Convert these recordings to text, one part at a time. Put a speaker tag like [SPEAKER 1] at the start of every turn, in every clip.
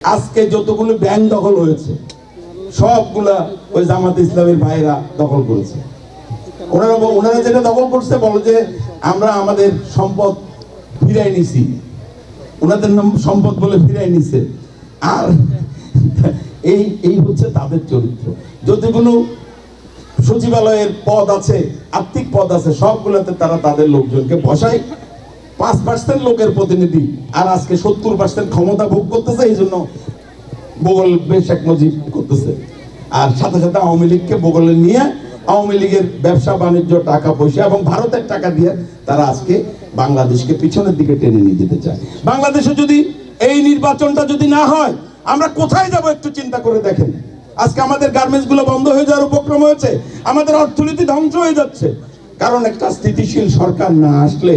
[SPEAKER 1] আজকে যতগুলো ব্যাংক দখল হয়েছে, সবগুলা ওই জামাত ইসলামের ভাইরা দখল করেছে। ওনারা ওনারা যেটা দখল করছে, বলে যে আমরা আমাদের সম্পদ ফিরাই নিছি। ওনাদের নাম সম্পদ বলে ফিরাই নিছে। আর এই এই হচ্ছে তাদের চরিত্র। যতগুলো সচিবালয়ের পদ আছে, আর্থিক পদ আছে, সবগুলোতে তারা তাদের লোকজনকে বসায়। পাঁচ পার্সেন্ট লোকের প্রতিনিধি আর আজকে সত্তর পার্সেন্ট ক্ষমতা ভোগ করতেছে, এই জন্য বগল শেখ মুজিব করতেছে। আর সাথে সাথে আওয়ামী লীগকে বগলে নিয়ে আওয়ামী লীগের ব্যবসা, বাণিজ্য, টাকা, পয়সা এবং ভারতের টাকা দিয়ে তারা আজকে বাংলাদেশকে পিছনের দিকে টেনে নিয়ে যেতে চায়। বাংলাদেশে যদি এই নির্বাচনটা যদি না হয়, আমরা কোথায় যাব একটু চিন্তা করে দেখেন। আজকে আমাদের গার্মেন্টসগুলো বন্ধ হয়ে যাওয়ার উপক্রম হয়েছে, আমাদের অর্থনীতি ধ্বংস হয়ে যাচ্ছে। কারণ একটা স্থিতিশীল সরকার না আসলে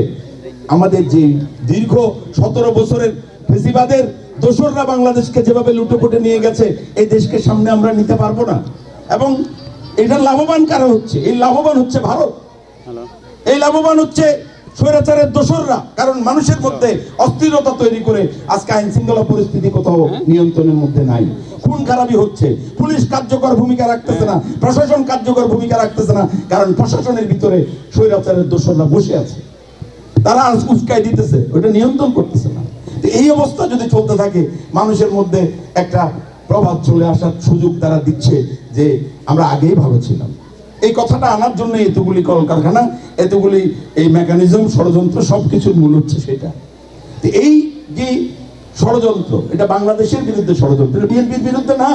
[SPEAKER 1] আমাদের যে দীর্ঘ সতেরো বছরের ফেসিবাদের দোসররা বাংলাদেশকে যেভাবে লুটেপুটে নিয়ে গেছে এই দেশকে সামনে আমরা নিতে পারব না। এবং এটা লাভবান কারা হচ্ছে? এই লাভবান হচ্ছে ভারত। এই লাভবান হচ্ছে স্বৈরাচারের দোসররা কারণ মানুষের মধ্যে অস্থিরতা তৈরি করে আজকে আইন শৃঙ্খলা পরিস্থিতি কোথাও নিয়ন্ত্রণের মধ্যে নাই। খুন খারাপই হচ্ছে। পুলিশ কার্যকর ভূমিকা রাখতেছে না। প্রশাসন কার্যকর ভূমিকা রাখতেছে না কারণ প্রশাসনের ভিতরে স্বৈরাচারের দোসররা বসে আছে। তারা উস্কাই দিতেছে ওটা নিয়ন্ত্রণ করতেছে না। এই অবস্থা যদি চলতে থাকে, মানুষের মধ্যে একটা প্রভাব চলে আসার সুযোগ তারা দিচ্ছে যে আমরা আগেই ভালো ছিলাম। এই কথাটা আনার জন্য এতগুলি কলকারখানা, এতগুলি এই মেকানিজম ষড়যন্ত্র, সবকিছুর মূল হচ্ছে সেটা। তো এই যে ষড়যন্ত্র, এটা বাংলাদেশের বিরুদ্ধে ষড়যন্ত্র, এটা বিএনপির বিরুদ্ধে না।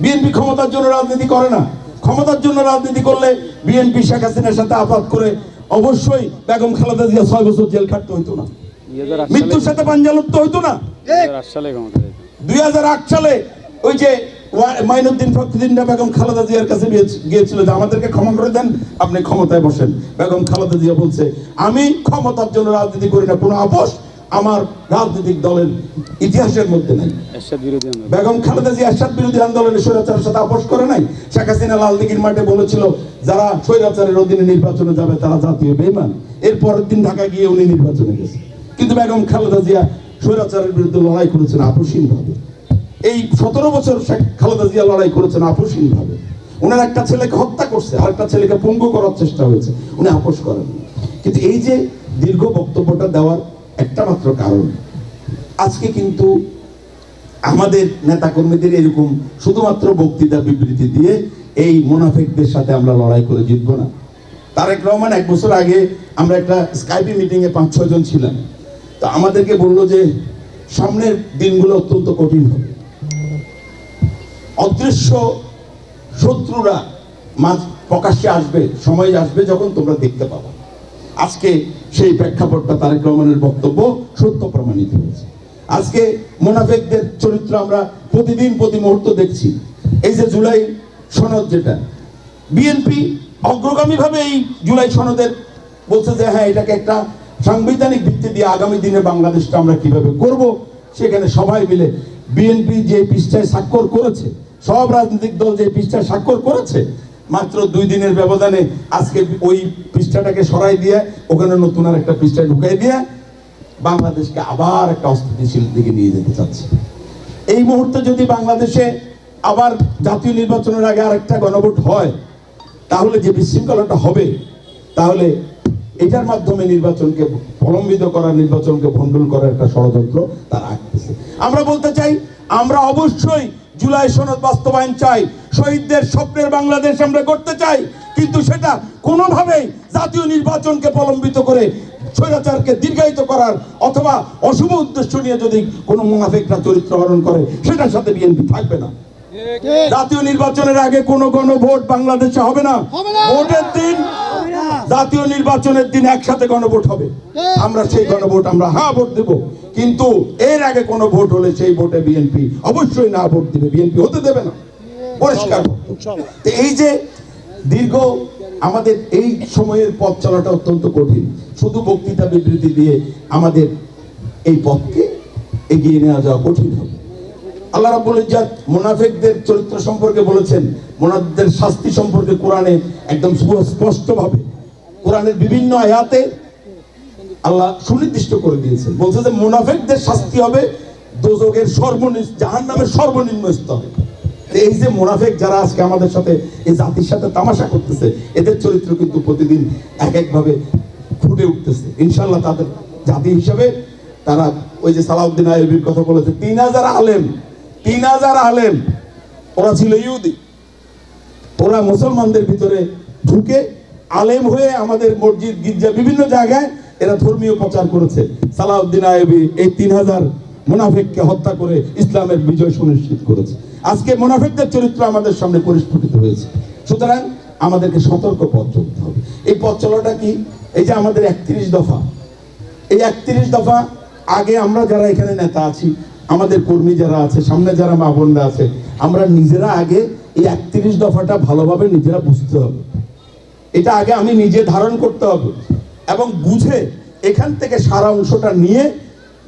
[SPEAKER 1] বিএনপি ক্ষমতার জন্য রাজনীতি করে না। ক্ষমতার জন্য রাজনীতি করলে বিএনপি শেখ হাসিনার সাথে আপাত করে অবশ্যই বেগম খালেদা জিয়া ছয় বছর জেল খাটতে হইতো না। মৃত্যুর সাথে পাঞ্জালুপ্ত হইতো না।
[SPEAKER 2] সালে ক্ষমতা
[SPEAKER 1] দুই সালে ওই যে মাইনুদ্দিন ফখরুদ্দিনরা বেগম খালেদা জিয়ার কাছে গিয়েছিল যে আমাদেরকে ক্ষমা করে দেন আপনি ক্ষমতায় বসেন। বেগম খালেদা জিয়া বলছে আমি ক্ষমতার জন্য রাজনীতি করি না কোনো আপোষ আমার রাজনৈতিক দলের ইতিহাসের মধ্যে নেই। বেগম খালেদা জিয়া এরশাদ বিরোধী আন্দোলনে স্বৈরাচারের সাথে আপোষ করে নাই। শেখ হাসিনা লালদিঘির মাঠে বলেছিল যারা স্বৈরাচারের অধীনে নির্বাচনে যাবে, তারা জাতীয় বেইমান। এর পরের দিন ঢাকা গিয়ে উনি নির্বাচনে গেছে। কিন্তু বেগম খালেদা জিয়া স্বৈরাচারের বিরুদ্ধে লড়াই করেছেন আপোষহীন ভাবে এই সতেরো বছর শেখ খালেদা জিয়া লড়াই করেছেন আপোষহীন ভাবে ওনার একটা ছেলেকে হত্যা করছে আর একটা ছেলেকে পঙ্গু করার চেষ্টা হয়েছে। উনি আপোষ করেন কিন্তু এই যে দীর্ঘ বক্তব্যটা দেওয়ার একটা মাত্র কারণ, আজকে কিন্তু আমাদের নেতাকর্মীদের এরকম শুধুমাত্র বক্তৃতা বিবৃতি দিয়ে এই মুনাফিকদের সাথে আমরা লড়াই করে জিতব না। তারেক রহমান এক বছর আগে আমরা একটা স্কাইপি মিটিংয়ে পাঁচ, ছয় জন ছিলাম। তো আমাদেরকে বলল যে, সামনের দিনগুলো অত্যন্ত কঠিন হবে। অদৃশ্য শত্রুরা মাঝ প্রকাশ্যে আসবে, সময় আসবে যখন তোমরা দেখতে পাবো। আজকে সেই প্রেক্ষাপটটা তারেক রহমানের বক্তব্য সত্য প্রমাণিত হয়েছে। আজকে মোনাফেকদের চরিত্র আমরা প্রতিদিন, প্রতি মুহূর্ত দেখছি। এই যে জুলাই সনদ যেটা বিএনপি অগ্রগামী ভাবে এই জুলাই সনদের বলছে যে হ্যাঁ এটাকে একটা সাংবিধানিক ভিত্তি দিয়ে আগামী দিনে বাংলাদেশটা আমরা কীভাবে করব, সেখানে সবাই মিলে বিএনপি যে পৃষ্ঠায় স্বাক্ষর করেছে, সব রাজনৈতিক দল যে পৃষ্ঠায় স্বাক্ষর করেছে, মাত্র দুই দিনের ব্যবধানে আজকে ওই পৃষ্ঠাটাকে সরাই দিয়ে, ওখানে নতুন আর একটা পৃষ্ঠায় ঢুকাই দিয়ে বাংলাদেশকে আবার একটা অস্থিতিশীল দিকে নিয়ে যেতে চাচ্ছে। এই মুহূর্তে যদি বাংলাদেশে আবার জাতীয় নির্বাচনের আগে আরেকটা গণভোট হয়, তাহলে যে বিশৃঙ্খলাটা হবে, তাহলে এটার মাধ্যমে নির্বাচনকে প্রলম্বিত করা নির্বাচনকে ভণ্ডুল করার একটা ষড়যন্ত্র তারা আঁকতেছে। আমরা বলতে চাই, আমরা অবশ্যই জুলাই সনদ বাস্তবায়ন চাই, শহীদদের স্বপ্নের বাংলাদেশ আমরা করতে চাই, কিন্তু সেটা কোনোভাবেই জাতীয় নির্বাচনকে প্রলম্বিত করে স্বৈরাচারকে দীর্ঘায়িত করার অথবা অশুভ উদ্দেশ্য নিয়ে যদি কোনো মুনাফিকরা চরিত্র হরণ করে সেটার সাথে বিএনপি থাকবে না। জাতীয় নির্বাচনের আগে কোনো গণভোট বাংলাদেশে হবে না। ভোটের দিন জাতীয় নির্বাচনের দিন একসাথে গণভোট হবে। আমরা সেই গণভোট আমরা হ্যাঁ ভোট দেব। কিন্তু এর আগে কোনো ভোট হলে সেই ভোটে বিএনপি অবশ্যই না ভোট দিবে। বিএনপি হতে দেবে না। পরিষ্কার। এই যে দীর্ঘ আমাদের এই সময়ের পথ চলাটা অত্যন্ত কঠিন। শুধু বক্তৃতা বিবৃতি দিয়ে আমাদের এই পথকে এগিয়ে নেওয়া যাওয়া কঠিন হবে। আল্লাহ রাব্বুল ইজ্জাত মোনাফেকদের চরিত্র সম্পর্কে বলেছেন মোনাফদের শাস্তি সম্পর্কে কোরআনে একদম স্পষ্ট ভাবে কোরআনের বিভিন্ন আয়াতে আল্লাহ সুনির্দিষ্ট করে দিয়েছেন। বলছে যে মুনাফিকদের শাস্তি হবে দোজকের সর্বনিম্ন জাহান নামের সর্বনিম্ন স্তরে। এই যে মোনাফেক যারা আজকে আমাদের সাথে, এই জাতির সাথে তামাশা করতেছে, এদের চরিত্র কিন্তু প্রতিদিন এক একভাবে ফুটে উঠতেছে। ইনশাল্লাহ তাদের জাতি হিসাবে তারা ওই যে সালাউদ্দিন আইবির কথা বলেছে, তিন হাজার আলেম, তিন হাজার আলেম, ওরা ছিল ওরা মুসলমানদের ভিতরে ঢুকে আলেম হয়ে আমাদের মসজিদ, গির্জা, বিভিন্ন জায়গায় এরা ধর্মীয় প্রচার করেছে। সালাউদ্দিন আয়বি এই তিন হাজার মোনাফেককে হত্যা করে ইসলামের বিজয় সুনিশ্চিত করেছে। আজকে মোনাফেকদের চরিত্র আমাদের সামনে পরিস্ফুটিত হয়েছে। সুতরাং আমাদেরকে সতর্ক পথ চলতে হবে। এই পথ চলাটা কি? এই যে আমাদের একত্রিশ দফা। এই একত্রিশ দফা আগে আমরা যারা এখানে নেতা আছি, আমাদের কর্মী যারা আছে, সামনে যারা মা বোনরা আছে, আমরা নিজেরা আগে এই একত্রিশ দফাটা ভালোভাবে নিজেরা বুঝতে হবে। এটা আগে আমি নিজে ধারণ করতে হবে এবং বুঝে এখান থেকে সারা অংশটা নিয়ে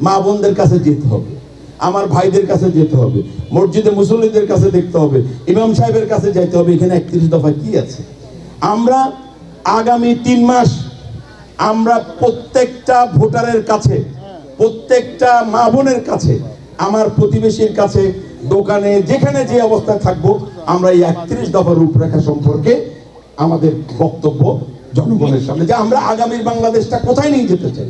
[SPEAKER 1] মা বোনদের কাছে যেতে হবে। আমার ভাইদের কাছে যেতে হবে, মসজিদে মুসল্লিদের কাছে দেখতে হবে, ইমাম সাহেবের কাছে যাইতে হবে, এখানে একত্রিশ দফা কি আছে? আমরা আগামী তিন মাস, আমরা প্রত্যেকটা ভোটারের কাছে, প্রত্যেকটা মা বোনের কাছে, আমার প্রতিবেশীর কাছে, দোকানে, যেখানে যে অবস্থায় থাকব, আমরা এই একত্রিশ দফা রূপরেখা সম্পর্কে আমাদের বক্তব্য জনগণের সামনে, যে আমরা আগামীর বাংলাদেশটা কোথায় নিয়ে যেতে চাই?